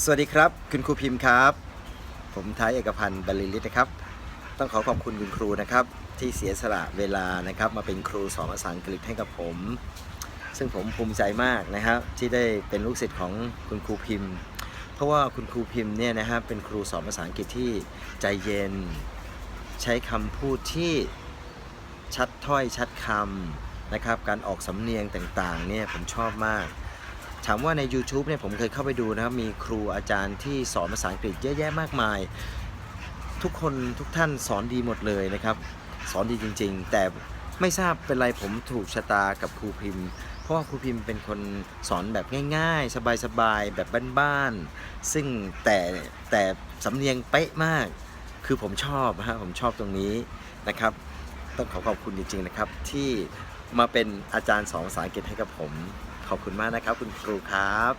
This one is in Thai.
สวัสดีครับ คุณครูพิมพ์ครับ ผมท้ายเอกพันธ์บรรลือฤทธิ์นะครับ ต้องขอขอบคุณคุณครูนะครับ ที่เสียสละเวลานะครับ มาเป็นครูสอนภาษาอังกฤษให้กับผม ซึ่งผมภูมิใจมากนะครับ ที่ได้เป็นลูกศิษย์ของคุณครูพิมพ์ เพราะว่าคุณครูพิมพ์เนี่ยนะฮะเป็นครูสอนภาษาอังกฤษที่ใจเย็น ใช้คำพูดที่ชัดถ้อยชัดคำนะครับ การออกสำเนียงต่างๆเนี่ยผมชอบมาก ถามว่าใน YouTube เนี่ยผมเคยเข้าไปดูนะครับมีครูอาจารย์ที่สอนภาษาอังกฤษเยอะแยะมากมาย ทุกคนทุกท่านสอนดีหมดเลยนะครับ สอนดีจริง ๆ แต่ไม่ทราบเป็นไรผมถูกชะตากับครูพิมพ์ เพราะว่าครูพิมพ์เป็นคนสอนแบบง่าย ๆ สบายๆ แบบบ้านๆ ซึ่งแต่แต่สำเนียงเป๊ะมาก คือผมชอบฮะผมชอบตรงนี้นะครับ ต้องขอขอบคุณจริงๆนะครับที่มาเป็นอาจารย์สอนภาษาอังกฤษให้กับผม ขอบคุณมากนะครับ คุณครูครับ